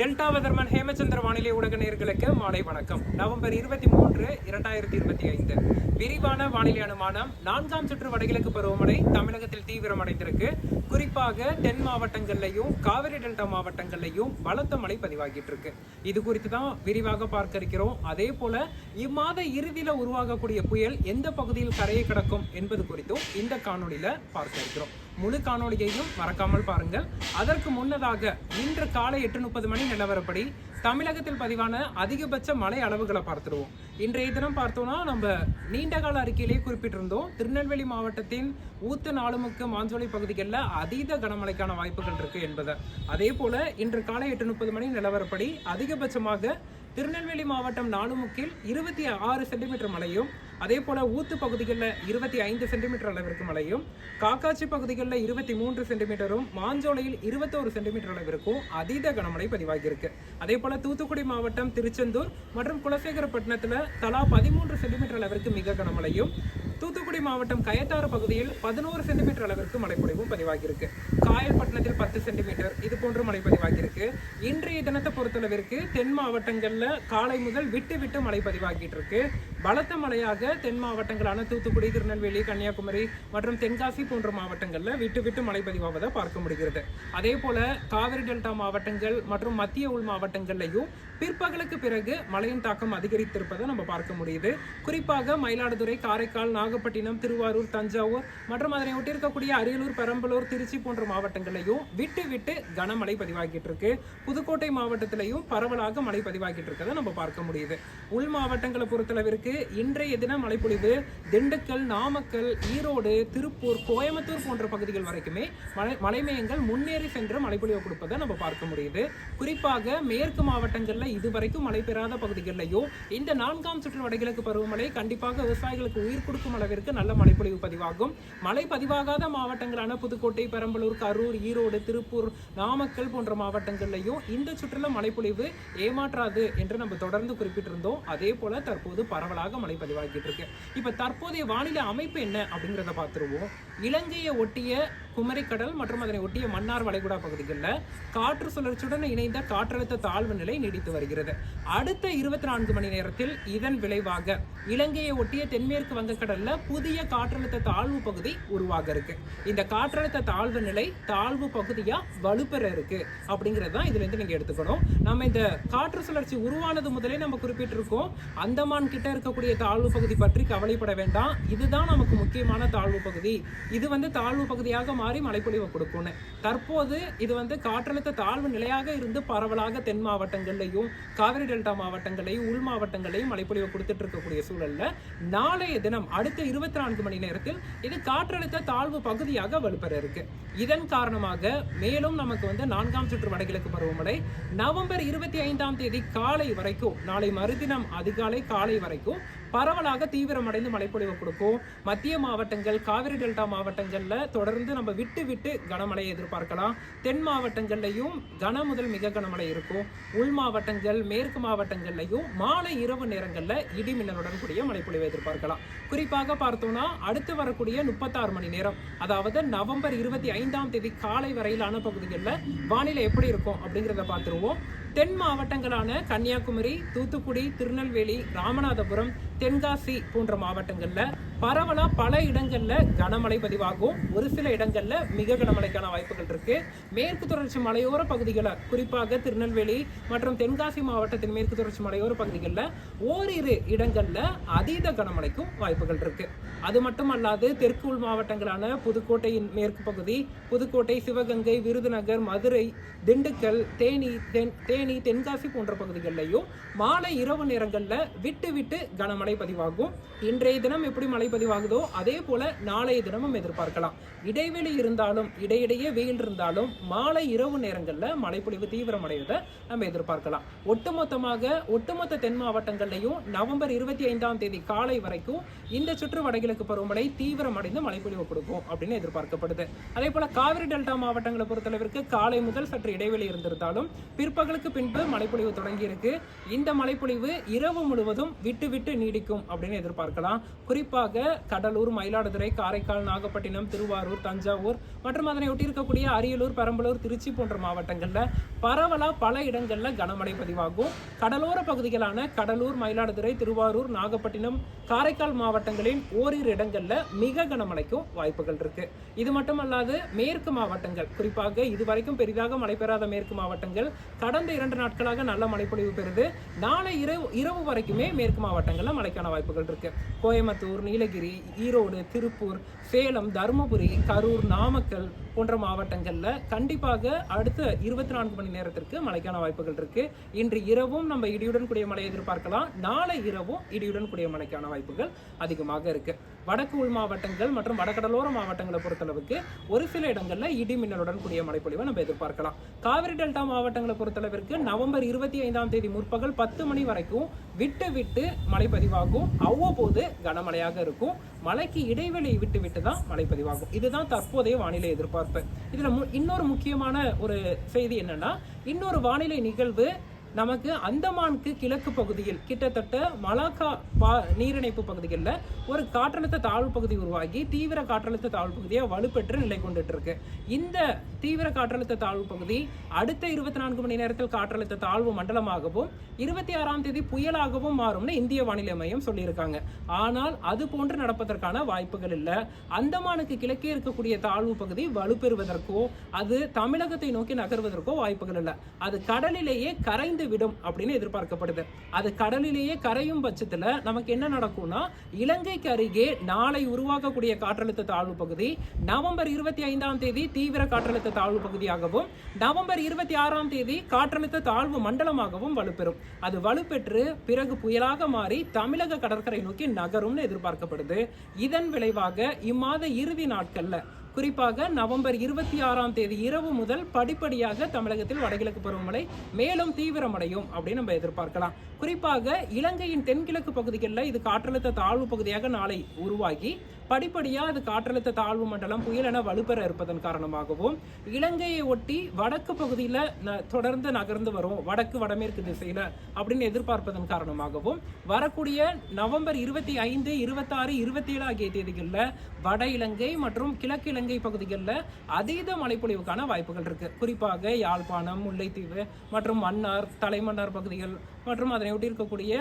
Delta weatherman Hemachandra வானிலை ஊடக நேர்களுக்கு மாலை வணக்கம். நவம்பர் இருபத்தி மூன்று இரண்டாயிரத்தி இருபத்தி ஐந்து. விரிவான வானிலை அனுமானம். நான்காம் சுற்று வடகிழக்கு பருவமழை தமிழகத்தில் தீவிரமடைந்திருக்கு. குறிப்பாக தென் மாவட்டங்கள்லையும் காவிரி டெல்டா மாவட்டங்கள்லையும் பலத்த மழை பதிவாகிட்டு இருக்கு இது குறித்து தான் விரிவாக பார்க்க இருக்கிறோம். அதே போல இம்மாத இறுதியில உருவாகக்கூடிய புயல் எந்த பகுதியில் கரையை கடக்கும் என்பது குறித்தும் இந்த காணொலியில பார்க்க இருக்கிறோம். முழு காணொளியையும் மறக்காமல் பாருங்கள். அதற்கு முன்னதாக இன்று காலை எட்டு முப்பது மணி நிலவரப்படி தமிழகத்தில் பதிவான அதிகபட்ச மழை அளவுகளை பார்த்துருவோம். இன்றைய தினம் பார்த்தோம்னா நம்ம நீண்ட கால அறிக்கையிலேயே குறிப்பிட்டிருந்தோம். திருநெல்வேலி மாவட்டத்தின் ஊத்து நாலுமுக்கு மாஞ்சோலை பகுதிகளில் அதீத கனமழைக்கான வாய்ப்புகள் இருக்கு என்பதை. அதே போல இன்று காலை எட்டு முப்பது மணி நிலவரப்படி அதிகபட்சமாக திருநெல்வேலி மாவட்டம் நாலுமுக்கில் இருபத்தி ஆறு சென்டிமீட்டர் மழையும் அதே போல ஊத்து பகுதிகளில் இருபத்தி ஐந்து சென்டிமீட்டர் அளவிற்கு மழையும் காக்காட்சி பகுதிகளில் இருபத்தி மூன்று சென்டிமீட்டரும் மாஞ்சோலையில் இருபத்தோரு சென்டிமீட்டர் அளவிற்கும் அதீத கனமழை பதிவாகியிருக்கு. அதே போல தூத்துக்குடி மாவட்டம் திருச்செந்தூர் மற்றும் குலசேகரப்பட்டினத்தில் தலா பதிமூன்று சென்டிமீட்டர் அளவிற்கு மிக கனமழையும் தூத்துக்குடி மாவட்டம் கயத்தாறு பகுதியில் பதினோரு சென்டிமீட்டர் அளவிற்கு மழைப்பொழிவும் பதிவாகியிருக்கு. காயல்பட்டினத்தில் பத்து சென்டிமீட்டர். இது போன்ற மழை பதிவாகியிருக்கு இன்றைய தினத்தை பொறுத்தளவிற்கு தென் மாவட்டங்கள்ல காலை முதல் விட்டு விட்டு மழை பதிவாகிட்டு இருக்கு பலத்த மழையாக தென் மாவட்டங்களான தூத்துக்குடி திருநெல்வேலி கன்னியாகுமரி மற்றும் தென்காசி போன்ற மாவட்டங்களில் விட்டு விட்டு மழை பதிவாவதை பார்க்க முடிகிறது. அதே போல காவிரி டெல்டா மாவட்டங்கள் மற்றும் மத்திய உள் மாவட்டங்கள்லையும் பிற்பகலுக்கு பிறகு மழையின் தாக்கம் அதிகரித்திருப்பதை நம்ம பார்க்க முடியுது. குறிப்பாக மயிலாடுதுறை காரைக்கால் நாகப்பட்டினம் திருவாரூர் தஞ்சாவூர் மற்றும் அதனை ஒட்டியிருக்கக்கூடிய அரியலூர் பெரம்பலூர் திருச்சி போன்ற மாவட்டங்களையும் விட்டு விட்டு கனமழை பதிவாகிட்டு இருக்கு. புதுக்கோட்டை மாவட்டத்திலையும் பரவலாக மழை பதிவாகிட்டு இருக்கதை நம்ம பார்க்க முடியுது. உள் மாவட்டங்களை பொறுத்தளவிற்கு இன்றைய தினம் மழைப்பொழிவு. திண்டுக்கல் நாமக்கல் ஈரோடு திருப்பூர் கோயம்புத்தூர் போன்ற பகுதிகள் வரைக்குமே மழை மலைமயங்கள் முன்னேறி சென்று மழைப்பொழிவு கொடுப்பதை நம்ம பார்க்க முடியுது. குறிப்பாக மேற்கு மாவட்டங்களில் இதுவரைக்கும் மழை பெறாத பகுதிகளிலையும் இந்த நான்காம் சுற்று வடகிழக்கு பருவமழை கண்டிப்பாக விவசாயிகளுக்கு உயிர் கொடுக்கும் அளவிற்கு நல்ல மழைப்பொழிவு பதிவாகும். மழை பதிவாகாத மாவட்டங்களான புதுக்கோட்டை பெரம்பலூர் கரூர் ஈரோடு திருப்பூர் நாமக்கல் போன்ற மாவட்டங்கள்லையும் இந்த சுற்றுலா மழைப்பொழிவு ஏமாற்றாது என்று நம்ம தொடர்ந்து குறிப்பிட்டிருந்தோம். அதே போல தற்போது பரவலாக மழை பதிவாகிட்டு இருக்கு. இப்ப தற்போதைய வானிலை அமைப்பு என்ன அப்படிங்கிறத பார்த்துருவோம். இலங்கையை ஒட்டிய குமரிக்கடல் மற்றும் அதனை ஒட்டிய மன்னார் வளைகுடா பகுதிகளில் காற்று சுழற்சியுடன் இணைந்த காற்றழுத்த தாழ்வு நிலை நீடித்து வருகிறது. அடுத்த இருபத்தி நான்கு மணி நேரத்தில் இதன் விளைவாக இலங்கையை ஒட்டிய தென்மேற்கு வங்கக்கடல்ல புதிய காற்றழுத்த தாழ்வு பகுதி உருவாக இருக்கு இந்த காற்றழுத்த தாழ்வு நிலை தாழ்வு பகுதியா வலுப்பெற இருக்கு அப்படிங்கிறது தான் இதுல இருந்து நீங்க எடுத்துக்கணும். நம்ம இந்த காற்று சுழற்சி உருவானது முதலே நம்ம குறிப்பிட்டிருக்கோம். அந்தமான் கிட்ட இருக்கக்கூடிய தாழ்வு பகுதி பற்றி கவலைப்பட வேண்டாம். இதுதான் நமக்கு முக்கியமான தாழ்வு பகுதி. இது வந்து தாழ்வு பகுதியாக மாறி மழைப்பொழிவை கொடுக்கும்னு. தற்போது இது வந்து காற்றழுத்த தாழ்வு நிலையாக இருந்து பரவலாக தென் மாவட்டங்கள்லையும் காவிரி டெல்டா மாவட்டங்களையும் உள் மாவட்டங்களையும் மழைப்பொழிவை கொடுத்துட்டு இருக்கக்கூடிய சூழல்ல நாளைய தினம் அடுத்த இருபத்தி நான்கு மணி நேரத்தில் இது காற்றழுத்த தாழ்வு பகுதியாக வலுப்பெற இருக்கு இதன் காரணமாக மேலும் நமக்கு வந்து நான்காம் சுற்று வடகிழக்கு பருவமழை நவம்பர் இருபத்தி ஐந்தாம் தேதி காலை வரைக்கும் நாளை மறுதினம் அதிகாலை காலை வரைக்கும் பரவலாக தீவிரமடைந்து மழைப்பொழிவு கொடுக்கும். மத்திய மாவட்டங்கள் காவிரி டெல்டா மாவட்டங்களில் தொடர்ந்து நம்ம விட்டு விட்டு கனமழையை எதிர்பார்க்கலாம். தென் மாவட்டங்கள்லையும் கன முதல் மிக கனமழை இருக்கும். உள் மாவட்டங்கள் மேற்கு மாவட்டங்கள்லையும் மாலை இரவு நேரங்களில் இடி மின்னலுடன் கூடிய மழைப்பொழிவை எதிர்பார்க்கலாம். குறிப்பாக பார்த்தோம்னா அடுத்து வரக்கூடிய முப்பத்தாறு மணி நேரம் அதாவது நவம்பர் இருபத்தி ஐந்தாம் தேதி காலை வரையிலான பகுதிகளில் வானிலை எப்படி இருக்கும் அப்படிங்கிறத பார்த்துருவோம். தென் மாவட்டங்களான கன்னியாகுமரி தூத்துக்குடி திருநெல்வேலி ராமநாதபுரம் தென்காசி போன்ற மாவட்டங்களில் பரவலாக பல இடங்களில் கனமழை பதிவாகும். ஒரு சில இடங்களில் மிக கனமழைக்கான வாய்ப்புகள் இருக்கு. மேற்கு தொடர்ச்சி மலையோர பகுதிகளை குறிப்பாக திருநெல்வேலி மற்றும் தென்காசி மாவட்டத்தின் மேற்கு தொடர்ச்சி மலையோர பகுதிகளில் ஓரிரு இடங்களில் அதீத கனமழைக்கும் வாய்ப்புகள் இருக்கு. அது மட்டுமல்லாது தெற்கு உள் மாவட்டங்களான புதுக்கோட்டையின் மேற்கு பகுதி புதுக்கோட்டை சிவகங்கை விருதுநகர் மதுரை திண்டுக்கல் தேனி தென் தேனி தென்காசி போன்ற பகுதிகளிலையும் மாலை இரவு நேரங்களில் விட்டு விட்டு கனமழை மழை பதிவாகும் இன்றைய தினம் எப்படி மழை பதிவாகுதோ அதே போல நாளைய தினமும் எதிர்பார்க்கலாம். இடைவெளி இருந்தாலும் இடையிடையே வெயில் இருந்தாலும் மாலை இரவு நேரங்களில் மழைப்பொழிவு தீவிரமடைவதை நம்ம எதிர்பார்க்கலாம். ஒட்டுமொத்தமாக ஒட்டுமொத்த தென் மாவட்டங்கள்லையும் நவம்பர் இருபத்தி ஐந்தாம் தேதி காலை வரைக்கும் இந்த சுற்று வடகிழக்கு பருவமழை தீவிரமடைந்து மழைப்பொழிவு கொடுக்கும் அப்படின்னு எதிர்பார்க்கப்படுது. அதே போல காவிரி டெல்டா மாவட்டங்களை பொறுத்தளவிற்கு காலை முதல் சற்று இடைவெளி இருந்திருந்தாலும் பிற்பகலுக்கு பின்பு மழைப்பொழிவு தொடங்கியிருக்கு. இந்த மழைப்பொழிவு இரவு முழுவதும் விட்டு விட்டு நீடி நீடிக்கும் அப்படின்னு எதிர்பார்க்கலாம். குறிப்பாக கடலூர் மயிலாடுதுறை காரைக்கால் நாகப்பட்டினம் திருவாரூர் தஞ்சாவூர் மற்றும் அதனை ஒட்டி இருக்கக்கூடிய அரியலூர் பெரம்பலூர் திருச்சி போன்ற மாவட்டங்களில் பரவலா பல இடங்களில் கனமழை பதிவாகும். கடலோர பகுதிகளான கடலூர் மயிலாடுதுறை திருவாரூர் நாகப்பட்டினம் காரைக்கால் மாவட்டங்களின் ஓரிரு இடங்கள்ல மிக கனமழைக்கும் வாய்ப்புகள் இருக்கு. இது மட்டுமல்லாது மேற்கு மாவட்டங்கள் குறிப்பாக இதுவரைக்கும் பெரிதாக மழை பெறாத மேற்கு மாவட்டங்கள் கடந்த இரண்டு நாட்களாக நல்ல மழைப்பொழிவு பெறுது. நாளை இரவு இரவு வரைக்குமே மேற்கு மாவட்டங்களில் மழை மழைக்கான வாய்ப்புகள் இருக்கு. கோயம்புத்தூர் நீலகிரி ஈரோடு திருப்பூர் சேலம் தருமபுரி கரூர் நாமக்கல் போன்ற மாவட்டங்களில் கண்டிப்பாக அடுத்த இருபத்தி நான்கு மணி நேரத்திற்கு மழைக்கான வாய்ப்புகள் இருக்கு. இன்று இரவும் நம்ம இடியுடன் கூடிய மழை எதிர்பார்க்கலாம். நாளை இரவும் இடியுடன் கூடிய மழைக்கான வாய்ப்புகள் அதிகமாக இருக்கு. வடக்கு உள் மாவட்டங்கள் மற்றும் வடகடலோர மாவட்டங்களை பொறுத்தளவுக்கு ஒரு சில இடங்களில் இடி மின்னலுடன் கூடிய மழைப்பொழிவை நம்ம எதிர்பார்க்கலாம். காவிரி டெல்டா மாவட்டங்களை பொறுத்தளவிற்கு நவம்பர் இருபத்தி ஐந்தாம் தேதி முற்பகல் பத்து மணி வரைக்கும் விட்டு விட்டு மழை பதிவாகும். அவ்வப்போது கனமழையாக இருக்கும். மழைக்கு இடைவெளி விட்டு விட்டு தான் மழை பதிவாகும். இதுதான் தற்போதைய வானிலை எதிர்பார்ப்பு. இதுல மு- இன்னொரு முக்கியமான ஒரு செய்தி என்னன்னா இன்னொரு வானிலை நிகழ்வு நமக்கு அந்தமானுக்கு கிழக்கு பகுதியில் கிட்டத்தட்ட மலாக்கா பா நீரிணைப்பு பகுதிகளில் ஒரு காற்றழுத்த தாழ்வு பகுதி உருவாகி தீவிர காற்றழுத்த தாழ்வு பகுதியாக வலுப்பெற்று நிலை கொண்டுட்டு இருக்கு இந்த தீவிர காற்றழுத்த தாழ்வு பகுதி அடுத்த இருபத்தி நான்கு மணி நேரத்தில் காற்றழுத்த தாழ்வு மண்டலமாகவும் இருபத்தி ஆறாம் தேதி புயலாகவும் மாறும்னு இந்திய வானிலை மையம் சொல்லியிருக்காங்க. ஆனால் அது போன்று நடப்பதற்கான வாய்ப்புகள் இல்லை. அந்தமானுக்கு கிழக்கே இருக்கக்கூடிய தாழ்வு பகுதி வலுப்பெறுவதற்கோ அது தமிழகத்தை நோக்கி நகர்வதற்கோ வாய்ப்புகள் இல்லை. அது கடலிலேயே கரைந்து விடும் அப்படின்னு எதிர்பார்க்கப்படுது. அது கடலிலேயே கரையும் பட்சத்தில் நமக்கு என்ன நடக்கும்னா இலங்கைக்கு அருகே நாளை உருவாக்கக்கூடிய காற்றழுத்த தாழ்வு பகுதி நவம்பர் இருபத்தி ஐந்தாம் தேதி தீவிர காற்றழுத்த தாழ்வு பகுதியாகவும் நவம்பர் இருபத்தி ஆறாம் தேதி காற்றழுத்த தாழ்வு மண்டலமாகவும் வலுப்பெறும். அது வலுப்பெற்று பிறகு புயலாக மாறி தமிழக கடற்கரை நோக்கி நகரும்னு எதிர்பார்க்கப்படுது. இதன் விளைவாக இம்மாத இறுதி நாட்களில் குறிப்பாக நவம்பர் இருபத்தி ஆறாம் தேதி இரவு முதல் படிப்படியாக தமிழகத்தில் வடகிழக்கு பருவமழை மேலும் தீவிரமடையும் அப்படின்னு நம்ம எதிர்பார்க்கலாம். குறிப்பாக இலங்கையின் தென்கிழக்கு பகுதிகளில் இது காற்றழுத்த தாழ்வு பகுதியாக நாளை உருவாகி படிப்படியாக அது காற்றழுத்த தாழ்வு மண்டலம் புயல் என வலுப்பெற இருப்பதன் காரணமாகவும் இலங்கையை ஒட்டி வடக்கு பகுதியில் ந- தொடர்ந்து நகர்ந்து வரும் வடக்கு வடமேற்கு திசையில் அப்படின்னு எதிர்பார்ப்பதன் காரணமாகவும் வரக்கூடிய நவம்பர் இருபத்தி ஐந்து இருபத்தாறு இருபத்தி ஏழு ஆகிய தேதிகளில் வட இலங்கை மற்றும் கிழக்கு இலங்கை பகுதிகளில் அதீத மழைப்பொழிவுக்கான வாய்ப்புகள் இருக்கு. குறிப்பாக யாழ்ப்பாணம் முல்லைத்தீவு மற்றும் மன்னார் தலைமன்னார் பகுதிகள் மற்றும் அதனை ஒட்டி இருக்கக்கூடிய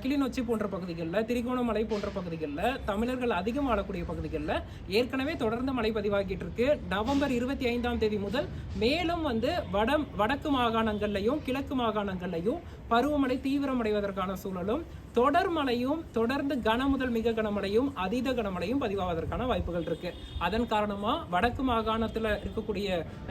கிளிநொச்சி போன்ற பகுதிகளில் திரிகோணமலை போன்ற பகுதிகளில் தமிழர்கள் அதிகம் வரக்கூடிய பகுதிகளில் ஏற்கனவே தொடர்ந்து மழை பதிவாகிட்டு இருக்கு. நவம்பர் இருபத்தி ஐந்தாம் தேதி முதல் மேலும் வந்து வட வடக்கு மாகாணங்கள்லையும் கிழக்கு மாகாணங்கள்லையும் பருவமழை தீவிரமடைவதற்கான சூழலும் தொடர் மழையும் தொடர்ந்து கன முதல் மிக கனமழையும் அதீத கனமழையும் பதிவாவதற்கான வாய்ப்புகள் இருக்கு. அதன் காரணமா வடக்கு மாகாணத்தில் இருக்கக்கூடிய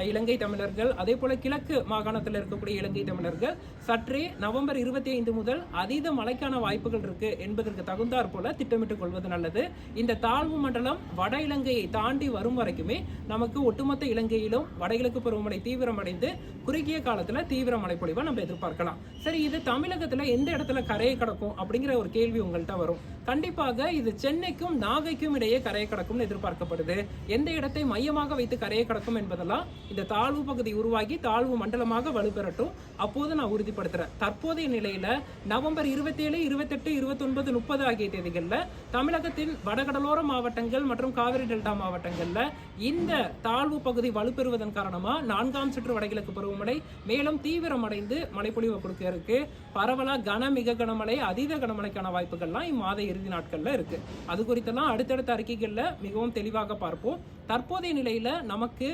இலங்கை தமிழர்கள் அதே போல கிழக்கு மாகாணத்தில் இருக்கக்கூடிய இலங்கை தமிழர்கள் சற்றே நவம்பர் இருபத்தி ஐந்து முதல் அதீத மழைக்கான வாய்ப்புகள் இருக்கு என்பதற்கு தகுந்தாற் போல திட்டமிட்டுக் கொள்வது நல்லது. இந்த தாழ்வு மண்டலம் வட இலங்கையை தாண்டி வரும் வரைக்குமே நமக்கு ஒட்டுமொத்த இலங்கையிலும் வடகிழக்கு பருவமழை தீவிரமடைந்து குறுகிய காலத்தில் தீவிர மழைப்பொழிவை நம்ம எதிர்பார்க்கலாம். சரி இது தமிழகத்துல எந்த இடத்துல கரையை கிடக்கும் அப்படிங்கிற ஒரு கேள்வி உங்கள்கிட்ட வரும். கண்டிப்பாக இது சென்னைக்கும் நாகைக்கும் இடையே கரையை கடக்கும்னு எதிர்பார்க்கப்படுது. எந்த இடத்தை மையமாக வைத்து கரையை கடக்கும் என்பதெல்லாம் இந்த தாழ்வு பகுதி உருவாகி தாழ்வு மண்டலமாக வலுப்பெறட்டும். அப்போது நான் உறுதிப்படுத்துகிறேன் தற்போதைய நிலையில் நவம்பர் இருபத்தி ஏழு இருபத்தெட்டு இருபத்தொன்பது முப்பது ஆகிய தேதிகளில் தமிழகத்தின் வடகடலோர மாவட்டங்கள் மற்றும் காவிரி டெல்டா மாவட்டங்களில் இந்த தாழ்வு பகுதி வலுப்பெறுவதன் காரணமாக நான்காம் சுற்று வடகிழக்கு பருவமழை மேலும் தீவிரமடைந்து மழைப்பொழிவு கொடுக்க இருக்கு. பரவலாக கன மிக கனமழை அதீத கனமழைக்கான வாய்ப்புகள்லாம் இம்மாத இறுதி நாட்கள்ல இருக்கு. அது குறித்தெல்லாம் அடுத்தடுத்த அறிக்கைகள்ல மிகவும் தெளிவாக பார்ப்போம். தற்போதைய நிலையில் நமக்கு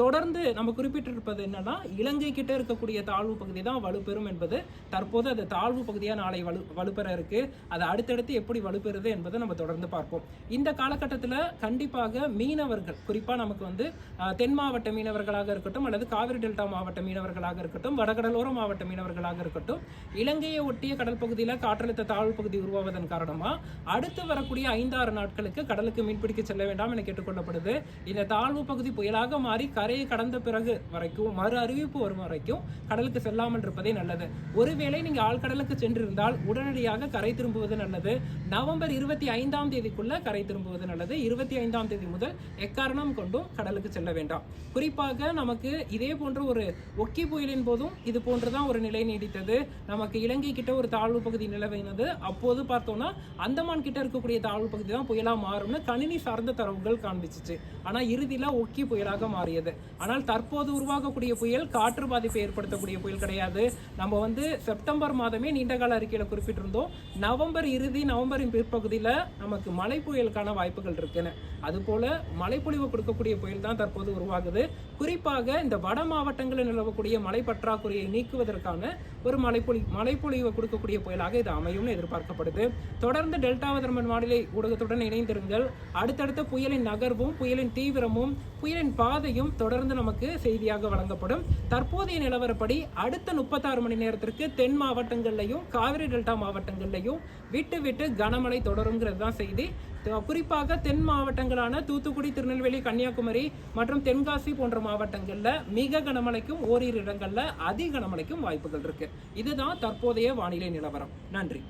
தொடர்ந்து நம்ம குறிப்பிட்டிருப்பது என்னன்னா இலங்கை கிட்ட இருக்கக்கூடிய தாழ்வு பகுதி தான் வலுப்பெறும் என்பது. தற்போது அது தாழ்வு பகுதியாக நாளை வலு வலுப்பெற இருக்கு. அது அடுத்தடுத்து எப்படி வலுப்பெறுது என்பதை நம்ம தொடர்ந்து பார்ப்போம். இந்த காலகட்டத்தில் கண்டிப்பாக மீனவர்கள் குறிப்பாக நமக்கு வந்து தென் மாவட்ட மீனவர்களாக இருக்கட்டும் அல்லது காவிரி டெல்டா மாவட்ட மீனவர்களாக இருக்கட்டும் வடகடலோர மாவட்ட மீனவர்களாக இருக்கட்டும் இலங்கையை ஒட்டிய கடல் பகுதியில் காற்றழுத்த தாழ்வு பகுதி உருவாவதன் காரணமாக அடுத்து வரக்கூடிய ஐந்தாறு நாட்களுக்கு கடலுக்கு மீன்பிடிக்க செல்ல வேண்டாம் என கேட்டுக்கொள்ளப்படுது. இந்த தாழ்வு பகுதி புயலாக மாறி கரையை கடந்த பிறகு வரைக்கும் மறு அறிவிப்பு வரும் வரைக்கும் கடலுக்கு செல்லாமல் இருப்பதே நல்லது. ஒருவேளை நீங்கள் ஆழ்கடலுக்கு சென்றிருந்தால் உடனடியாக கரை திரும்புவது நல்லது. நவம்பர் இருபத்தி ஐந்தாம் தேதிக்குள்ள கரை திரும்புவது நல்லது. இருபத்தி ஐந்தாம் தேதி முதல் எக்காரணம் கொண்டும் கடலுக்கு செல்ல வேண்டாம். குறிப்பாக நமக்கு இதே போன்ற ஒரு ஒக்கி புயலின் போதும் இது போன்றுதான் ஒரு நிலை நீடித்தது. நமக்கு இலங்கை கிட்ட ஒரு தாழ்வு பகுதி நிலவினது. அப்போது பார்த்தோம்னா அந்தமான் கிட்ட இருக்கக்கூடிய தாழ்வு பகுதி தான் புயலாக மாறும்னு கணினி சார்ந்த தரவுகள் காண்பிச்சிச்சு. ஆனால் இறுதியில் ஒக்கி புயலாக மாறியது. ஆனால் தற்போது உருவாகக்கூடிய புயல் காற்று பாதிப்பை ஏற்படுத்தக்கூடிய புயல் கிடையாது. நம்ம வந்து செப்டம்பர் மாதமே நீண்டகால அறிக்கையில் குறிப்பிட்டிருந்தோம். நவம்பர் இறுதி நவம்பரின் பிற்பகுதியில் நமக்கு மழை புயலுக்கான வாய்ப்புகள் இருக்குன்னு. அதுபோல் மழைப்பொழிவு கொடுக்கக்கூடிய புயல் தான் தற்போது உருவாகுது. குறிப்பாக இந்த வட மாவட்டங்களில் நிலவக்கூடிய மழை பற்றாக்குறையை நீக்குவதற்கான ஒரு மழைப்பொழி மழைப்பொழிவை கொடுக்கக்கூடிய புயலாக இது அமையும்னு எதிர்பார்க்கப்படுது. தொடர்ந்து டெல்டா வதர்மன் வானிலை ஊடகத்துடன் இணைந்திருங்கள். அடுத்தடுத்த புயலின் நகர்வும் புயலின் தீவிரமும் புயலின் பாதையும் தொடர்ந்து நமக்கு செய்தியாக வழங்கப்படும். தற்போதைய நிலவரப்படி அடுத்த முப்பத்தாறு மணி நேரத்திற்கு தென் மாவட்டங்கள்லையும் காவிரி டெல்டா மாவட்டங்கள்லையும் விட்டு விட்டு கனமழை தொடருங்கிறது தான் செய்தி. குறிப்பாக தென் மாவட்டங்களான தூத்துக்குடி திருநெல்வேலி கன்னியாகுமரி மற்றும் தென்காசி போன்ற மாவட்டங்களில் மிக கனமழைக்கும் ஓரிரு இடங்களில் அதி கனமழைக்கும் வாய்ப்புகள் இருக்கு. இதுதான் தற்போதைய வானிலை நிலவரம். நன்றி.